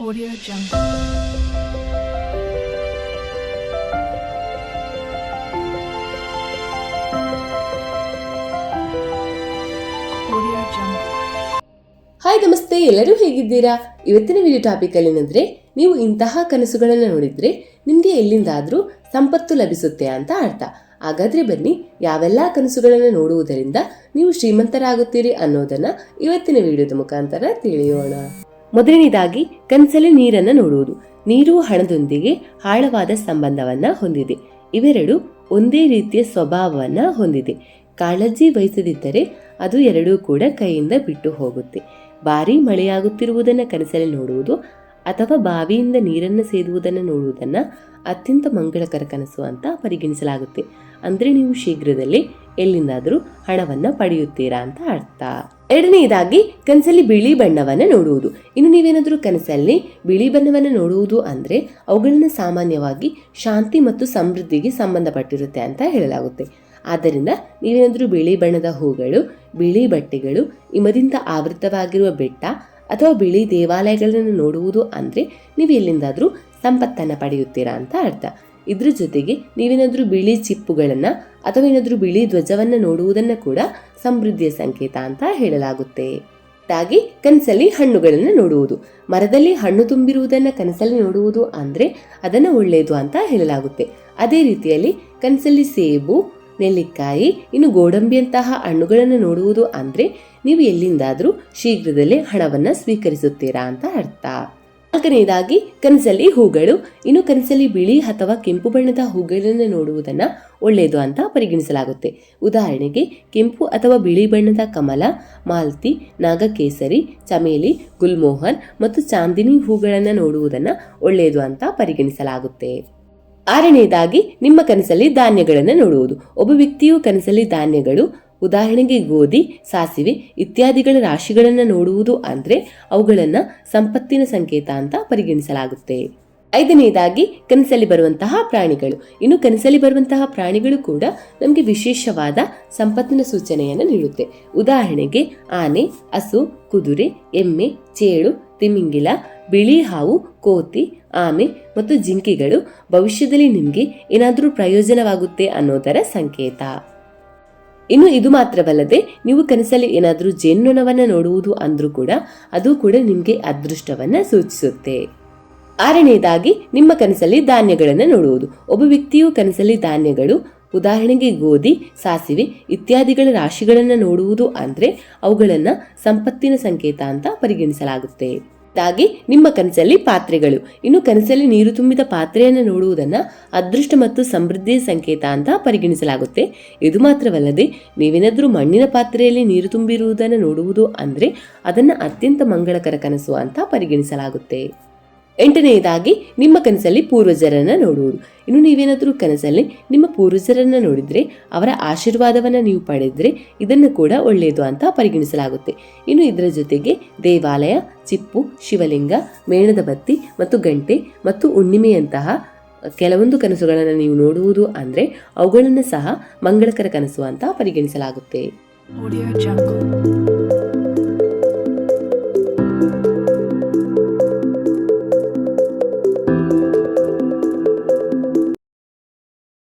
Audio Jungle. Hi ನಮಸ್ತೆ. ಎಲ್ಲರೂ ಹೇಗಿದ್ದೀರಾ? ಇವತ್ತಿನ ವಿಡಿಯೋ ಟಾಪಿಕ್ ಏನಂದ್ರೆ, ನೀವು ಇಂತಹ ಕನಸುಗಳನ್ನು ನೋಡಿದ್ರೆ ನಿಮಗೆ ಎಲ್ಲಿಂದಾದರೂ ಸಂಪತ್ತು ಲಭಿಸುತ್ತೆ ಅಂತ ಅರ್ಥ. ಹಾಗಾದ್ರೆ ಬನ್ನಿ, ಯಾವೆಲ್ಲ ಕನಸುಗಳನ್ನು ನೋಡುವುದರಿಂದ ನೀವು ಶ್ರೀಮಂತರಾಗುತ್ತೀರಿ ಅನ್ನೋದನ್ನ ಇವತ್ತಿನ ವಿಡಿಯೋದ ಮುಖಾಂತರ ತಿಳಿಯೋಣ. ಮೊದಲನೇದಾಗಿ ಕನಸಲ್ಲಿ ನೀರನ್ನ ನೋಡುವುದು. ನೀರು ಹಣದೊಂದಿಗೆ ಆಳವಾದ ಸಂಬಂಧವನ್ನ ಹೊಂದಿದೆ. ಇವೆರಡು ಒಂದೇ ರೀತಿಯ ಸ್ವಭಾವವನ್ನ ಹೊಂದಿದೆ. ಕಾಳಜಿ ವಹಿಸದಿದ್ದರೆ ಅದು ಎರಡೂ ಕೂಡ ಕೈಯಿಂದ ಬಿಟ್ಟು ಹೋಗುತ್ತೆ. ಭಾರಿ ಮಳೆಯಾಗುತ್ತಿರುವುದನ್ನು ಕನಸಲ್ಲಿ ನೋಡುವುದು ಅಥವಾ ಬಾವಿಯಿಂದ ನೀರನ್ನು ಸೇದುವುದನ್ನು ನೋಡುವುದನ್ನು ಅತ್ಯಂತ ಮಂಗಳಕರ ಕನಸು ಅಂತ ಪರಿಗಣಿಸಲಾಗುತ್ತೆ. ಅಂದರೆ ನೀವು ಶೀಘ್ರದಲ್ಲೇ ಎಲ್ಲಿಂದಾದರೂ ಹಣವನ್ನು ಪಡೆಯುತ್ತೀರಾ ಅಂತ ಅರ್ಥ. ಎರಡನೆಯದಾಗಿ ಕನಸಲ್ಲಿ ಬಿಳಿ ಬಣ್ಣವನ್ನು ನೋಡುವುದು. ಇನ್ನು ನೀವೇನಾದರೂ ಕನಸಲ್ಲಿ ಬಿಳಿ ಬಣ್ಣವನ್ನು ನೋಡುವುದು ಅಂದರೆ, ಅವುಗಳನ್ನು ಸಾಮಾನ್ಯವಾಗಿ ಶಾಂತಿ ಮತ್ತು ಸಮೃದ್ಧಿಗೆ ಸಂಬಂಧಪಟ್ಟಿರುತ್ತೆ ಅಂತ ಹೇಳಲಾಗುತ್ತೆ. ಆದ್ದರಿಂದ ನೀವೇನಾದರೂ ಬಿಳಿ ಬಣ್ಣದ ಹೂಗಳು, ಬಿಳಿ ಬಟ್ಟೆಗಳು, ಹಿಮದಿಂದ ಆವೃತವಾಗಿರುವ ಬೆಟ್ಟ ಅಥವಾ ಬಿಳಿ ದೇವಾಲಯಗಳನ್ನು ನೋಡುವುದು ಅಂದರೆ, ನೀವು ಎಲ್ಲಿಂದಾದರೂ ಸಂಪತ್ತನ್ನು ಪಡೆಯುತ್ತೀರಾ ಅಂತ ಅರ್ಥ. ಇದ್ರ ಜೊತೆಗೆ ನೀವೇನಾದರೂ ಬಿಳಿ ಚಿಪ್ಪುಗಳನ್ನು ಅಥವಾ ಏನಾದರೂ ಬಿಳಿ ಧ್ವಜವನ್ನು ನೋಡುವುದನ್ನು ಕೂಡ ಸಮೃದ್ಧಿಯ ಸಂಕೇತ ಅಂತ ಹೇಳಲಾಗುತ್ತೆ. ಹಾಗೆ ಕನಸಲ್ಲಿ ಹಣ್ಣುಗಳನ್ನು ನೋಡುವುದು. ಮರದಲ್ಲಿ ಹಣ್ಣು ತುಂಬಿರುವುದನ್ನು ಕನಸಲ್ಲಿ ನೋಡುವುದು ಅಂದರೆ ಅದನ್ನು ಒಳ್ಳೆಯದು ಅಂತ ಹೇಳಲಾಗುತ್ತೆ. ಅದೇ ರೀತಿಯಲ್ಲಿ ಕನಸಲ್ಲಿ ಸೇಬು, ನೆಲ್ಲಿಕಾಯಿ, ಇನ್ನು ಗೋಡಂಬಿಯಂತಹ ಹಣ್ಣುಗಳನ್ನು ನೋಡುವುದು ಅಂದರೆ ನೀವು ಎಲ್ಲಿಂದಾದರೂ ಶೀಘ್ರದಲ್ಲೇ ಹಣವನ್ನು ಸ್ವೀಕರಿಸುತ್ತೀರಾ ಅಂತ ಅರ್ಥ. ನಾಲ್ಕನೆಯದಾಗಿ ಕನಸಲ್ಲಿ ಹೂಗಳು. ಇನ್ನು ಕನಸಲ್ಲಿ ಬಿಳಿ ಅಥವಾ ಕೆಂಪು ಬಣ್ಣದ ಹೂಗಳನ್ನು ನೋಡುವುದನ್ನು ಒಳ್ಳೆಯದು ಅಂತ ಪರಿಗಣಿಸಲಾಗುತ್ತೆ. ಉದಾಹರಣೆಗೆ, ಕೆಂಪು ಅಥವಾ ಬಿಳಿ ಬಣ್ಣದ ಕಮಲ, ಮಾಲ್ತಿ, ನಾಗಕೇಸರಿ, ಚಮೇಲಿ, ಗುಲ್ಮೋಹನ್ ಮತ್ತು ಚಾಂದಿನಿ ಹೂಗಳನ್ನು ನೋಡುವುದನ್ನು ಒಳ್ಳೆಯದು ಅಂತ ಪರಿಗಣಿಸಲಾಗುತ್ತೆ. ಆರನೆಯದಾಗಿ ನಿಮ್ಮ ಕನಸಲ್ಲಿ ಧಾನ್ಯಗಳನ್ನು ನೋಡುವುದು. ಒಬ್ಬ ವ್ಯಕ್ತಿಯು ಕನಸಲ್ಲಿ ಧಾನ್ಯಗಳು ಉದಾಹರಣೆಗೆ ಗೋಧಿ, ಸಾಸಿವೆ ಇತ್ಯಾದಿಗಳ ರಾಶಿಗಳನ್ನು ನೋಡುವುದು ಅಂದರೆ ಅವುಗಳನ್ನು ಸಂಪತ್ತಿನ ಸಂಕೇತ ಅಂತ ಪರಿಗಣಿಸಲಾಗುತ್ತೆ. ಐದನೆಯದಾಗಿ ಕನಸಲ್ಲಿ ಬರುವಂತಹ ಪ್ರಾಣಿಗಳು. ಇನ್ನು ಕನಸಲ್ಲಿ ಬರುವಂತಹ ಪ್ರಾಣಿಗಳು ಕೂಡ ನಮಗೆ ವಿಶೇಷವಾದ ಸಂಪತ್ತಿನ ಸೂಚನೆಯನ್ನು ನೀಡುತ್ತೆ. ಉದಾಹರಣೆಗೆ ಆನೆ, ಹಸು, ಕುದುರೆ, ಎಮ್ಮೆ, ಚೇಳು, ತಿಮಿಂಗಿಲ, ಬಿಳಿ ಹಾವು, ಕೋತಿ ಆಮೆ ಮತ್ತು ಜಿಂಕೆಗಳು ಭವಿಷ್ಯದಲ್ಲಿ ನಿಮಗೆ ಏನಾದರೂ ಪ್ರಯೋಜನವಾಗುತ್ತೆ ಅನ್ನೋದರ ಸಂಕೇತ. ಇನ್ನು ಇದು ಮಾತ್ರವಲ್ಲದೆ ನೀವು ಕನಸಲ್ಲಿ ಏನಾದರೂ ಜೇನ್ನೊಣವನ್ನು ನೋಡುವುದು ಅಂದ್ರೂ ಕೂಡ ಅದು ಕೂಡ ನಿಮಗೆ ಅದೃಷ್ಟವನ್ನ ಸೂಚಿಸುತ್ತೆ. ಆರನೆಯದಾಗಿ ನಿಮ್ಮ ಕನಸಲ್ಲಿ ಧಾನ್ಯಗಳನ್ನು ನೋಡುವುದು. ಒಬ್ಬ ವ್ಯಕ್ತಿಯು ಕನಸಲ್ಲಿ ಧಾನ್ಯಗಳು, ಉದಾಹರಣೆಗೆ ಗೋಧಿ, ಸಾಸಿವೆ ಇತ್ಯಾದಿಗಳ ರಾಶಿಗಳನ್ನು ನೋಡುವುದು ಅಂದರೆ ಅವುಗಳನ್ನು ಸಂಪತ್ತಿನ ಸಂಕೇತ ಅಂತ ಪರಿಗಣಿಸಲಾಗುತ್ತೆ. ಹಾಗೆ ನಿಮ್ಮ ಕನಸಲ್ಲಿ ಪಾತ್ರೆಗಳು. ಇನ್ನು ಕನಸಲ್ಲಿ ನೀರು ತುಂಬಿದ ಪಾತ್ರೆಯನ್ನು ನೋಡುವುದನ್ನ ಅದೃಷ್ಟ ಮತ್ತು ಸಮೃದ್ಧಿಯ ಸಂಕೇತ ಅಂತ ಪರಿಗಣಿಸಲಾಗುತ್ತೆ. ಇದು ಮಾತ್ರವಲ್ಲದೆ, ನೀವೇನಾದರೂ ಮಣ್ಣಿನ ಪಾತ್ರೆಯಲ್ಲಿ ನೀರು ತುಂಬಿರುವುದನ್ನು ನೋಡುವುದು ಅಂದ್ರೆ ಅದನ್ನ ಅತ್ಯಂತ ಮಂಗಳಕರ ಕನಸು ಅಂತ ಪರಿಗಣಿಸಲಾಗುತ್ತೆ. ಎಂಟನೆಯದಾಗಿ, ನಿಮ್ಮ ಕನಸಲ್ಲಿ ಪೂರ್ವಜರನ್ನ ನೋಡುವುದು. ಇನ್ನು ನೀವೇನಾದರೂ ಕನಸಲ್ಲಿ ನಿಮ್ಮ ಪೂರ್ವಜರನ್ನ ನೋಡಿದ್ರೆ, ಅವರ ಆಶೀರ್ವಾದವನ್ನ ನೀವು ಪಡೆದ್ರೆ, ಇದನ್ನು ಕೂಡ ಒಳ್ಳೆಯದು ಅಂತ ಪರಿಗಣಿಸಲಾಗುತ್ತೆ. ಇನ್ನು ಇದರ ಜೊತೆಗೆ ದೇವಾಲಯ, ಚಿಪ್ಪು, ಶಿವಲಿಂಗ, ಮೇಣದ ಬತ್ತಿ ಮತ್ತು ಗಂಟೆ ಮತ್ತು ಹುಣ್ಣಿಮೆಯಂತಹ ಕೆಲವೊಂದು ಕನಸುಗಳನ್ನು ನೀವು ನೋಡುವುದು ಅಂದರೆ, ಅವುಗಳನ್ನು ಸಹ ಮಂಗಳಕರ ಕನಸು ಅಂತ ಪರಿಗಣಿಸಲಾಗುತ್ತೆ.